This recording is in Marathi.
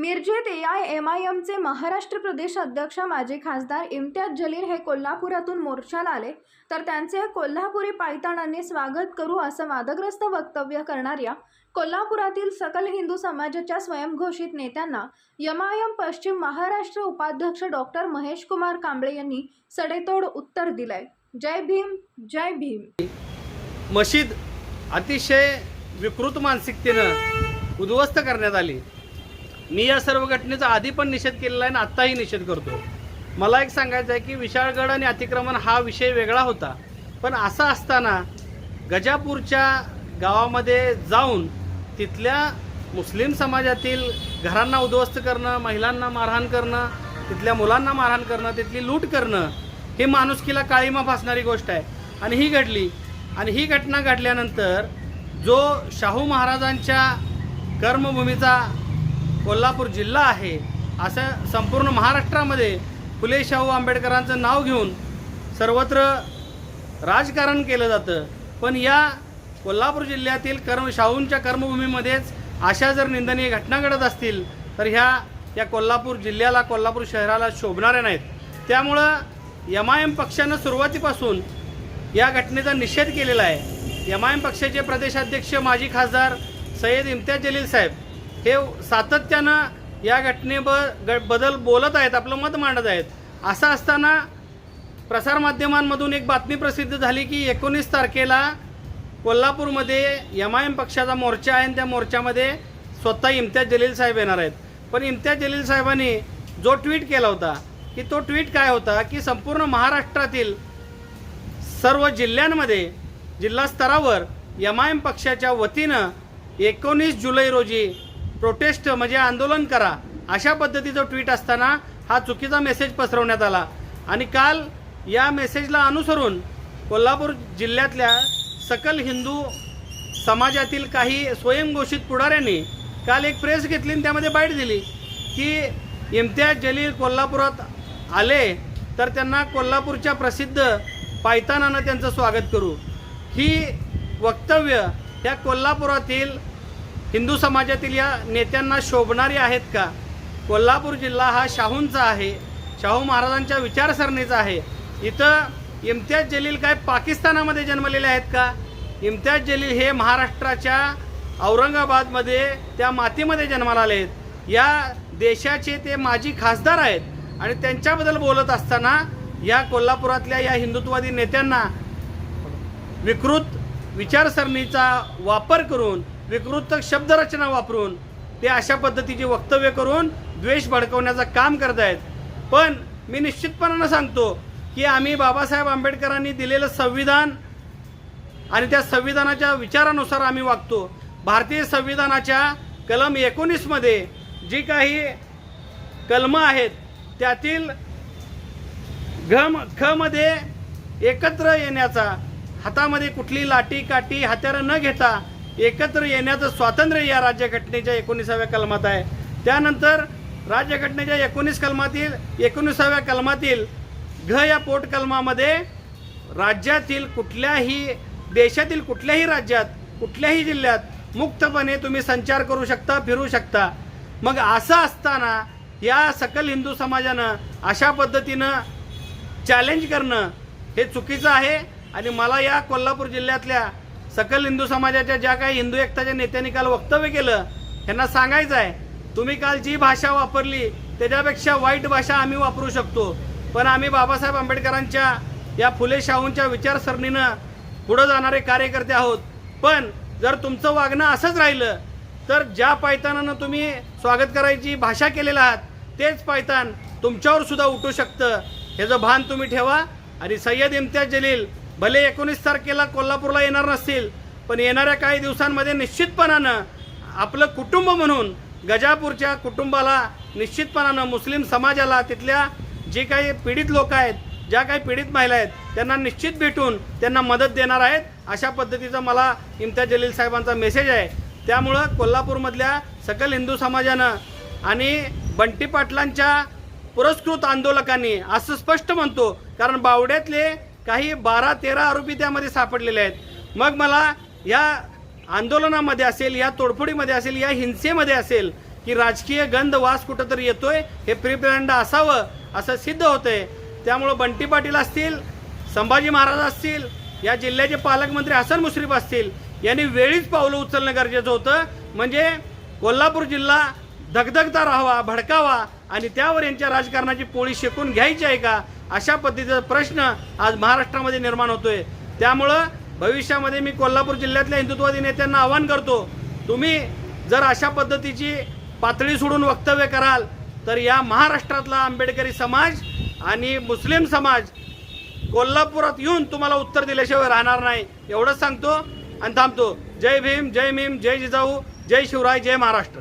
मिरजेत ए आय एम आय एमचे महाराष्ट्र प्रदेश अध्यक्ष माजी खासदार इम्तियाज जलील हे कोल्हापुरातून मोर्चाला आले. तर त्यांचे कोल्हापुरी पायताणांनी स्वागत करू असं वादग्रस्त वक्तव्य करणाऱ्या कोल्हापुरातील सकल हिंदू समाजाच्या स्वयंघोषित नेत्यांना यमायम पश्चिम महाराष्ट्र उपाध्यक्ष डॉक्टर महेश कुमार कांबळे यांनी सडेतोड उत्तर दिलंय. जय भीम जय भीम. मशीद अतिशय विकृत मानसिकतेनं उद्ध्वस्त करण्यात आली. मी या सर्व घटनेचा आधी पण निषेध केलेला आहे आणि आत्ताही निषेध करतो. मला एक सांगायचं आहे की विशाळगड आणि अतिक्रमण हा विषय वेगळा होता. पण असा असताना गजापूरच्या गावामध्ये जाऊन तिथल्या मुस्लिम समाजातील घरांना उद्ध्वस्त करणं महिलांना मारहाण करणं तिथल्या मुलांना मारहाण करणं तिथली लूट करणं हे माणुसकीला काळीमा फासणारी गोष्ट आहे. आणि ही घडली. आणि ही घटना घडल्यानंतर जो शाहू महाराजांच्या कर्मभूमीचा कोल्हापूर जिल्हा आहे असं संपूर्ण महाराष्ट्रामध्ये फुले शाहू आंबेडकरांचं नाव घेऊन सर्वत्र राजकारण केलं जातं. पण या कोल्हापूर जिल्ह्यातील कर्म शाहूंच्या कर्मभूमीमध्येच अशा जर निंदनीय घटना घडत असतील तर ह्या या कोल्हापूर जिल्ह्याला कोल्हापूर शहराला शोभणाऱ्या नाहीत. त्यामुळं एम आय एम पक्षानं सुरुवातीपासून या घटनेचा निषेध केलेला आहे. एम आय एम पक्षाचे प्रदेशाध्यक्ष माजी खासदार सय्यद इम्तियाज जलील साहेब हे सातत्यानं या घटने ब ग बदल बोलत आहेत आपलं मत मांडत आहेत. असं असताना प्रसारमाध्यमांमधून एक बातमी प्रसिद्ध झाली की एकोणीस तारखेला कोल्हापूरमध्ये एम आय एम पक्षाचा मोर्चा आहे आणि त्या मोर्चामध्ये स्वतः इम्तियाज जलील साहेब येणार आहेत. पण इम्तियाज जलील साहेबांनी जो ट्विट केला होता की तो ट्विट काय होता की संपूर्ण महाराष्ट्रातील सर्व जिल्ह्यांमध्ये जिल्हा स्तरावर एम आय एम पक्षाच्या वतीनं एकोणीस जुलै रोजी प्रोटेस्ट म्हणजे आंदोलन करा. अशा पद्धतीचं ट्विट असताना हा चुकीचा मेसेज पसरवण्यात आला. आणि काल या मेसेजला अनुसरून कोल्हापूर जिल्ह्यातल्या सकल हिंदू समाजातील काही स्वयंघोषित पुढाऱ्यांनी काल एक प्रेस घेतली आणि त्यामध्ये बाईट दिली की इम्तियाज जलील कोल्हापुरात आले तर त्यांना कोल्हापूरच्या प्रसिद्ध पायतानानं त्यांचं स्वागत करू. ही वक्तव्य या कोल्हापुरातील हिंदू समाजातील या नेत्यांना शोभणारी आहेत का? कोल्हापूर जिल्हा हा शाहूंचा आहे. शाहू महाराजांच्या विचारसरणीचा आहे. इथं इम्तियाज जलील काय पाकिस्तानामध्ये जन्मलेले आहेत का? इम्तियाज जलील हे महाराष्ट्राच्या औरंगाबादमध्ये त्या मातीमध्ये जन्माला आले आहेत. या देशाचे ते माजी खासदार आहेत. आणि त्यांच्याबद्दल बोलत असताना या कोल्हापुरातल्या या हिंदुत्ववादी नेत्यांना विकृत विचारसरणीचा वापर करून विकृत शब्दरचना वापरून ते अशा पद्धतीची वक्तव्य करून द्वेष भडकवण्याचं काम करत आहेत. पण मी निश्चितपणानं सांगतो की आम्ही बाबासाहेब आंबेडकरांनी दिलेलं संविधान आणि त्या संविधानाच्या विचारानुसार आम्ही वागतो. भारतीय संविधानाच्या कलम एकोणीसमध्ये जी काही कलमं आहेत त्यातील घम खमध्ये एकत्र येण्याचा हातामध्ये कुठली लाटी काठी हत्यारं न घेता एकत्र येण्याचं स्वातंत्र्य या राज्यघटनेच्या एकोणीसाव्या कलमात आहे. त्यानंतर राज्यघटनेच्या एकोणीस कलमातील एकोणीसाव्या कलमातील घ या पोट कलमामध्ये राज्यातील कुठल्याही देशातील कुठल्याही राज्यात कुठल्याही जिल्ह्यात मुक्तपणे तुम्ही संचार करू शकता फिरू शकता. मग असं असताना या सकल हिंदू समाजानं अशा पद्धतीनं चॅलेंज करणं हे चुकीचं आहे. आणि मला या कोल्हापूर जिल्ह्यातल्या सकल हिंदू समाजाच्या ज्या काही हिंदू एकताच्या नेत्यांनी काल वक्तव्य केलं त्यांना सांगायचं आहे तुम्ही काल जी भाषा वापरली त्याच्यापेक्षा वाईट भाषा आम्ही वापरू शकतो. पण आम्ही बाबासाहेब आंबेडकरांच्या या फुले शाहूंच्या विचारसरणीनं पुढं जाणारे कार्यकर्ते आहोत. पण जर तुमचं वागणं असंच राहिलं तर ज्या पायतानानं तुम्ही स्वागत करायची भाषा केलेला आहात तेच पायतान तुमच्यावर सुद्धा उठू शकतं. ह्याचं भान तुम्ही ठेवा आणि सय्यद इम्तियाज जलील भले एकोणीस तारखेला कोल्हापूरला येणार नसतील पण येणाऱ्या काही दिवसांमध्ये निश्चितपणानं आपलं कुटुंब म्हणून गजापूरच्या कुटुंबाला निश्चितपणानं मुस्लिम समाजाला तिथल्या जे काही पीडित लोक आहेत ज्या काही पीडित महिला आहेत त्यांना निश्चित भेटून त्यांना मदत देणार आहेत अशा पद्धतीचा मला इम्तियाज जलील साहेबांचा मेसेज आहे. त्यामुळं कोल्हापूरमधल्या सकल हिंदू समाजानं आणि बंटी पाटलांच्या पुरस्कृत आंदोलकांनी असं स्पष्ट म्हणतो कारण बावड्यातले काही बारा तेरा आरोपी त्यामध्ये सापडलेले आहेत. मग मला या आंदोलनामध्ये असेल या तोडफोडीमध्ये असेल या हिंसेमध्ये असेल की राजकीय गंध वास कुठंतरी येतोय हे प्रिप्लॅन्ड असावं असं सिद्ध होतंय. त्यामुळं बंटी पाटील असतील संभाजी महाराज असतील या जिल्ह्याचे पालकमंत्री हसन मुश्रीफ असतील यांनी वेळीच पावलं उचलणं गरजेचं होतं. म्हणजे कोल्हापूर जिल्हा धगधगता राहावा भडकावा आणि त्यावर यांच्या राजकारणाची पोळी शेकून घ्यायची आहे का? अशा पद्धतीचा प्रश्न आज महाराष्ट्रामध्ये निर्माण होतोय. त्यामुळं भविष्यामध्ये मी कोल्हापूर जिल्ह्यातल्या हिंदुत्ववादी नेत्यांना आवाहन करतो तुम्ही जर अशा पद्धतीची पातळी सोडून वक्तव्य कराल तर या महाराष्ट्रातला आंबेडकरी समाज आणि मुस्लिम समाज कोल्हापुरात येऊन तुम्हाला उत्तर दिल्याशिवाय राहणार नाही. एवढंच सांगतो आणि थांबतो. जय भीम जय भीम जय जिजाऊ जय शिवराय जय महाराष्ट्र.